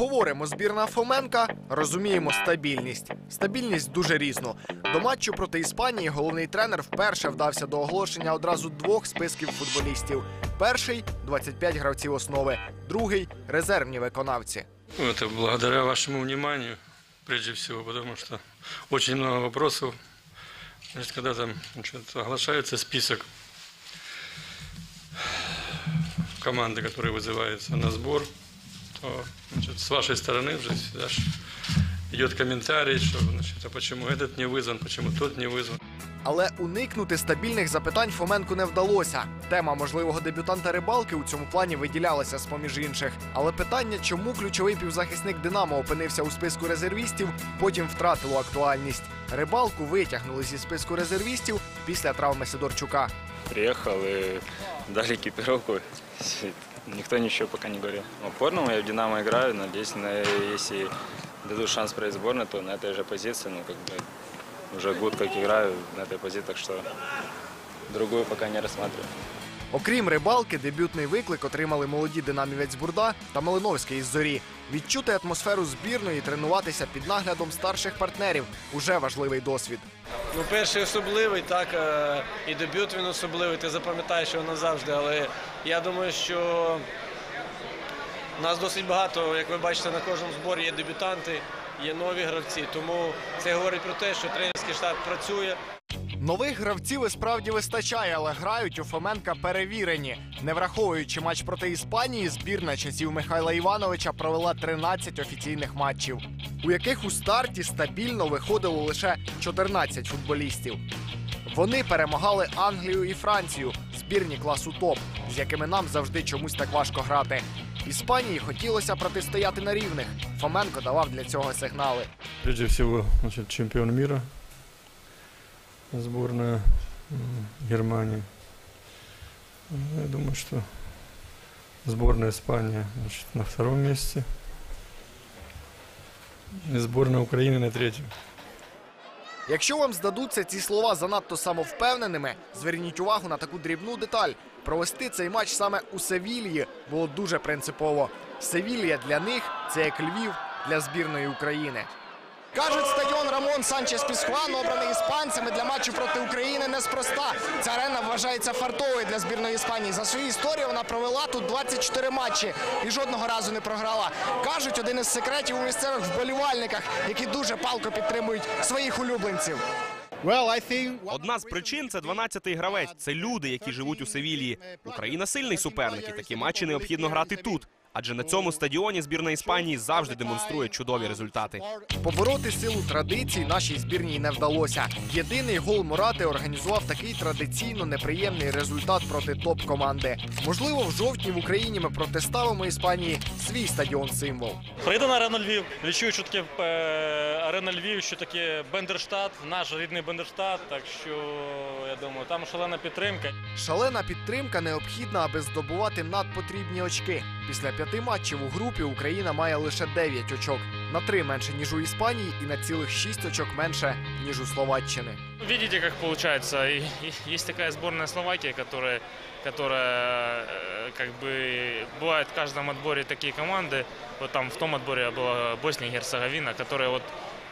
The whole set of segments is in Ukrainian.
Говоримо збірна Фоменка, розуміємо стабільність. Стабільність дуже різну. До матчу проти Іспанії головний тренер вперше вдався до оголошення одразу двох списків футболістів: перший 25 гравців основи, другий резервні виконавці. Ну, Это благодаря вашему вниманию, прежде всего, потому что очень много вопросов. Значит, когда там значит, оглашается список команды, которые вызываются на сбор, то значит, с вашей стороны уже всегда ж идет комментарий, что значит, а почему этот не вызван, почему тот не вызван. Але уникнути стабільних запитань Фоменку не вдалося. Тема можливого дебютанта рибалки у цьому плані виділялася з поміж інших. Але питання, чому ключовий півзахисник Динамо опинився у списку резервістів, потім втратило актуальність. Рибалку витягнули зі списку резервістів після травми Сидорчука. Приехал и дали экипировку. Никто ничего пока не говорил. Упорному я в «Динамо» играю, надеюсь, на, если дадут шанс проявить сборную, то на этой же позиции, ну, как бы, уже год как играю на этой позиции, так что другую пока не рассматриваю. Окрім рибалки, дебютний виклик отримали молоді динамівець Бурда та Малиновський із зорі. Відчути атмосферу збірної і тренуватися під наглядом старших партнерів уже важливий досвід. Ну, перший особливий, так, е, і дебют він особливий, ти запам'ятаєш його назавжди. Але я думаю, що нас досить багато, як ви бачите, на кожному зборі є дебютанти, є нові гравці. Тому це говорить про те, що тренерський штат працює. Нових гравців і справді вистачає, але грають у Фоменка перевірені. Не враховуючи матч проти Іспанії, збірна часів Михайла Івановича провела 13 офіційних матчів, у яких у старті стабільно виходило лише 14 футболістів. Вони перемагали Англію і Францію, збірні класу топ, з якими нам завжди чомусь так важко грати. Іспанії хотілося протистояти на рівних. Фоменко давав для цього сигнали. Прежде всего, значит, чемпион мира, сборная Германии. Я думаю, что сборная Испании значит, на втором месте. И сборная Украины на третьем. Якщо вам здадуться ці слова занадто самовпевненими, зверніть увагу на таку дрібну деталь. Провести цей матч саме у Севільї було дуже принципово. Севілья для них це як Львів для збірної України. Кажуть, стадіон Рамон Санчес Пісхуан, обраний іспанцями для матчу проти України, неспроста. Ця арена вважається фартовою для збірної Іспанії. За свою історію вона провела тут 24 матчі і жодного разу не програла. Кажуть, один із секретів у місцевих вболівальниках, які дуже палко підтримують своїх улюбленців. Одна з причин це 12-й гравець. Це люди, які живуть у Севілії. Україна сильний суперник, і такі матчі необхідно грати тут. Адже на цьому стадіоні збірна Іспанії завжди демонструє чудові результати. Побороти силу традицій нашій збірній не вдалося. Єдиний гол Мурати організував такий традиційно неприємний результат проти топ-команди. Можливо, в жовтні в Україні ми протиставимо Іспанії свій стадіон-символ. Прийду на арену Львів, відчую, е, арена Львів, що таке Бендерштат, наш рідний Бендерштат. Так що я думаю, там шалена підтримка. Шалена підтримка необхідна, аби здобувати надпотрібні очки. Після п'яти матчів у групі Україна має лише 9 очок на три менше ніж у Іспанії і на цілих 6 очок менше ніж у Словаччини. Видите, как получается. И- и Есть такая сборная Словакии, которая, которая э, как бы бывает в каждом отборе такие команды. Вот там в том отборе была Босния и Герцеговина, которая вот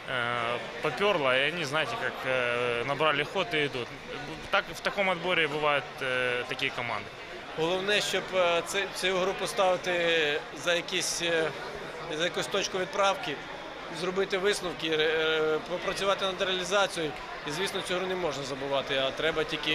э, поперла, и они, знаете, как э, набрали ход и идут. Так, в таком отборе бывают э, такие команды. Головне, щоб е, це- цю гру поставити за якісь е, за якусь точку відправки, зробити висновки, е, попрацювати над реалізацією. І звісно, цю гру не можна забувати, а треба тільки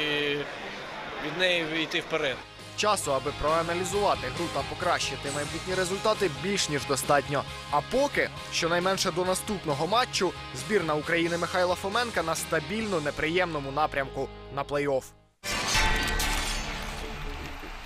від неї йти вперед. Часу, аби проаналізувати гру та покращити майбутні результати, більш ніж достатньо. А поки, щонайменше до наступного матчу, збірна України Михайла Фоменка на стабільно неприємному напрямку на плей-офф.